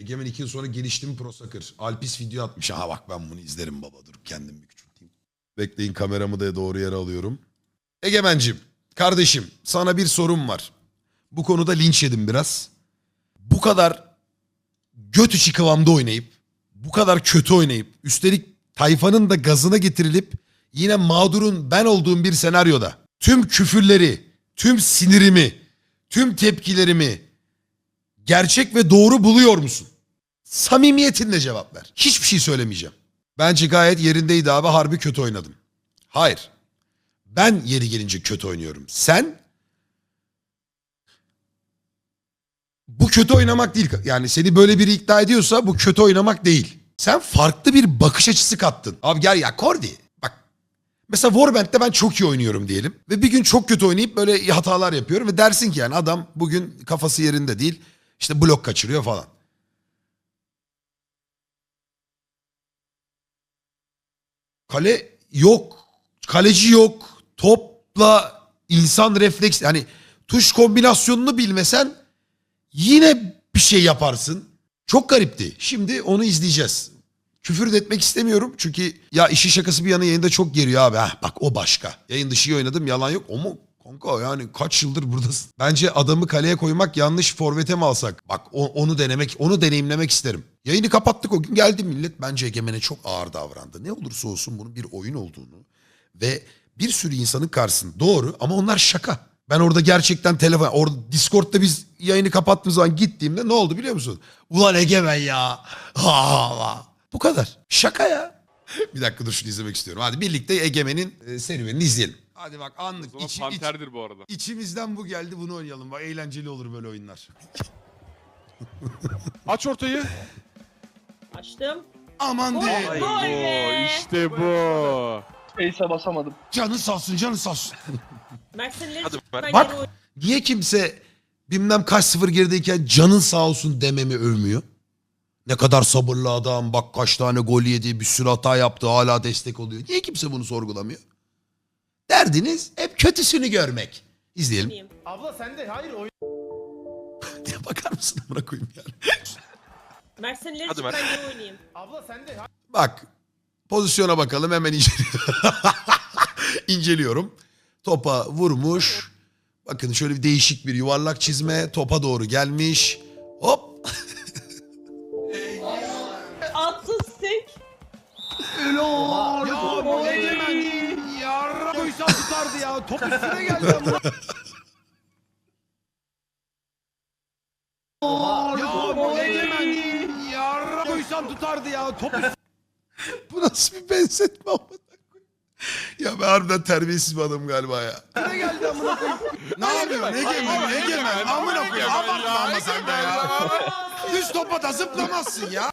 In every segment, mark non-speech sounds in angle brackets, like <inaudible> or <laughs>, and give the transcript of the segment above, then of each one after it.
Egemen iki yıl sonra gelişti mi Pro Soccer? Alpis video atmış. Aha bak ben bunu izlerim baba dur kendim bir küçülteyim. Bekleyin kameramı da doğru yere alıyorum. Egemencim kardeşim sana bir sorum var. Bu konuda linç yedim biraz. Bu kadar göt içi kıvamda oynayıp bu kadar kötü oynayıp üstelik tayfanın da gazına getirilip yine mağdurun ben olduğum bir senaryoda tüm küfürleri, tüm sinirimi, tüm tepkilerimi gerçek ve doğru buluyor musun? Samimiyetinle cevap ver. Hiçbir şey söylemeyeceğim. Bence gayet yerindeydi abi harbi kötü oynadım. Hayır. Ben yeri gelince kötü oynuyorum. Sen bu kötü oynamak değil. Yani seni böyle biri ikna ediyorsa bu kötü oynamak değil. Sen farklı bir bakış açısı kattın. Abi gel ya Kordi. Bak mesela Warband'de ben çok iyi oynuyorum diyelim. Ve bir gün çok kötü oynayıp böyle hatalar yapıyorum. Ve dersin ki yani adam bugün kafası yerinde değil. İşte blok kaçırıyor falan. Kale yok. Kaleci yok. Topla insan refleks yani tuş kombinasyonunu bilmesen yine bir şey yaparsın. Çok garipti. Şimdi onu izleyeceğiz. Küfür de etmek istemiyorum çünkü ya işi şakası bir yana yayında çok geriyor abi. Heh, bak o başka. Yayın dışı oynadım yalan yok. O mu? Kanka yani kaç yıldır buradasın. Bence adamı kaleye koymak yanlış forvete mi alsak? Bak o- onu denemek, onu deneyimlemek isterim. Yayını kapattık o gün geldi millet. Bence Egemen'e çok ağır davrandı. Ne olursa olsun bunun bir oyun olduğunu ve bir sürü insanın karşısında doğru ama onlar şaka. Ben orada gerçekten telefon, orada Discord'da biz yayını kapattığımız zaman gittiğimde ne oldu biliyor musun? Ulan Egemen ya. Ha, ha. Bu kadar. Şaka ya. <laughs> bir dakika dur şunu izlemek istiyorum. Hadi birlikte Egemen'in e, serüvenini izleyelim. Hadi bak anlık zaman iç- iç- panterdir bu arada. içimizden bu geldi bunu oynayalım. Bak eğlenceli olur böyle oyunlar. <laughs> Aç ortayı. Açtım. Aman diye. oy. Bu be. işte bu. Ace'e basamadım. Canı sağ olsun canı sağ olsun. <laughs> Mersenleri Hadi. Ben Bak. geri Niye kimse bilmem kaç sıfır gerideyken canın sağ olsun dememi övmüyor? Ne kadar sabırlı adam bak kaç tane gol yedi bir sürü hata yaptı hala destek oluyor. Niye kimse bunu sorgulamıyor? Derdiniz hep kötüsünü görmek. İzleyelim. Abla sen de hayır oyun. <laughs> Diye bakar mısın amına koyayım yani. <laughs> Mersenleri Hadi. Mert. Ben geri oynayayım. Abla sen de. Bak pozisyona bakalım hemen inceliyorum. <laughs> İnceliyorum. Topa vurmuş. Bakın şöyle bir değişik bir yuvarlak çizme. Topa doğru gelmiş. Hop. Ya. Top üstüne geldi ama. Ya bu Egemen yarra koysan tutardı ya. Top Bu nasıl bir benzetme amına koyayım? Ya ben harbiden terbiyesiz bir adamım galiba ya. üstüne geldi amına koyayım. Ne yapıyorsun Egemen? Egemen. Amına koyayım. Abartma ama sen de ya. Düz topa da zıplamazsın ya.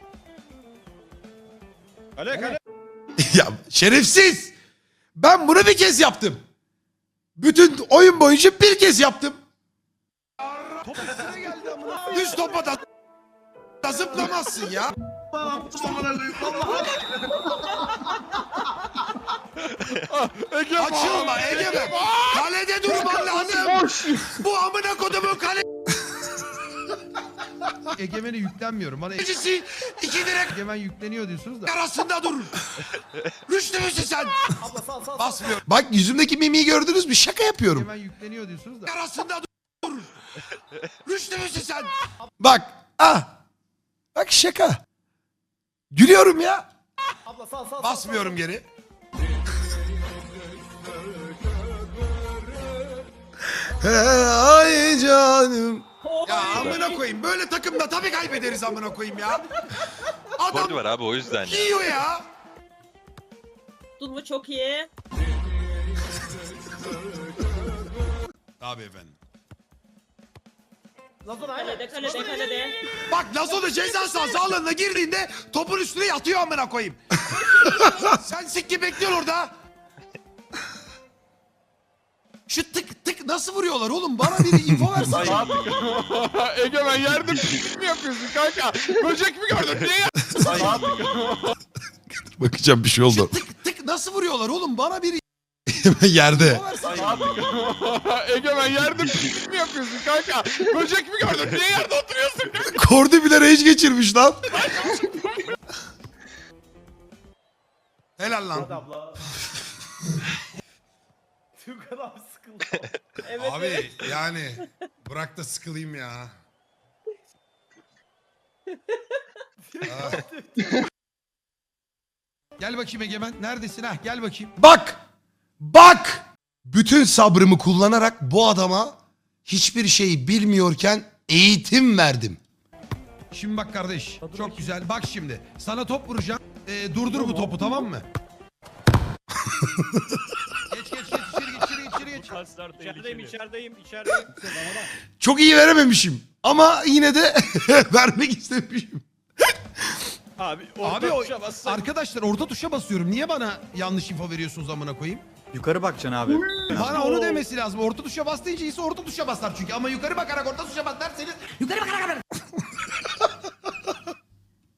Kale kale. ya şerefsiz. Ben bunu bir kez yaptım. Bütün oyun boyunca bir kez yaptım. Düz topa da, da zıplamazsın ya. Açılma Egemen. Kalede durman lazım. Bu amına kodumun <laughs> Egemen'e yüklenmiyorum. Bana kalecisi iki direk Egemen yükleniyor diyorsunuz da. arasında durur. <laughs> Rüştü müsün sen? Abla sal sal. Basmıyor. Bak yüzümdeki mimiği gördünüz mü? Şaka yapıyorum. Egemen yükleniyor diyorsunuz da. Arasında dur. Rüştü müsün sen? Bak. Ah. Bak şaka. Gülüyorum ya. Abla sal sal. Basmıyorum geri. He, ay canım. Ya amına koyayım böyle takımda tabii kaybederiz amına koyayım ya. Adam var abi o yüzden. ya. yiyor ya. Durumu çok iyi. Abi efendim. Lazon aynen. Kalede kalede kalede. Bak Lazon'u ceza sahası alanına girdiğinde topun üstüne yatıyor amına koyayım. <laughs> Sen sikki bekliyorsun orada. Şu tık nasıl vuruyorlar oğlum? Bana bir info <laughs> versene. <laughs> Egemen yerde mi yapıyorsun kanka? Böcek mi gördün? Niye ya? <laughs> Bakacağım bir şey oldu. tık tık nasıl vuruyorlar oğlum? Bana bir Egemen yerde. Egemen yerde pik mi yapıyorsun kanka? Böcek mi gördün? Niye yerde oturuyorsun? Kordi bile rage geçirmiş lan. Helal lan. <laughs> Evet. Abi yani bırak da sıkılayım ya. Ah. Gel bakayım Egemen. Neredesin ha? Gel bakayım. Bak! Bak! Bütün sabrımı kullanarak bu adama hiçbir şeyi bilmiyorken eğitim verdim. Şimdi bak kardeş. Çok güzel. Bak şimdi. Sana top vuracağım. Ee, durdur bu topu tamam mı? <laughs> İçerideyim içerideyim <laughs> içerideyim. Çok iyi verememişim. Ama yine de <laughs> vermek istemişim. Abi Abi o, arkadaşlar orta tuşa basıyorum. Niye bana yanlış info veriyorsunuz amına koyayım? Yukarı bakacaksın abi. Bana onu demesi lazım. Orta tuşa bas deyince ise orta tuşa basar çünkü. Ama yukarı bakarak orta tuşa bas derseniz yukarı bakarak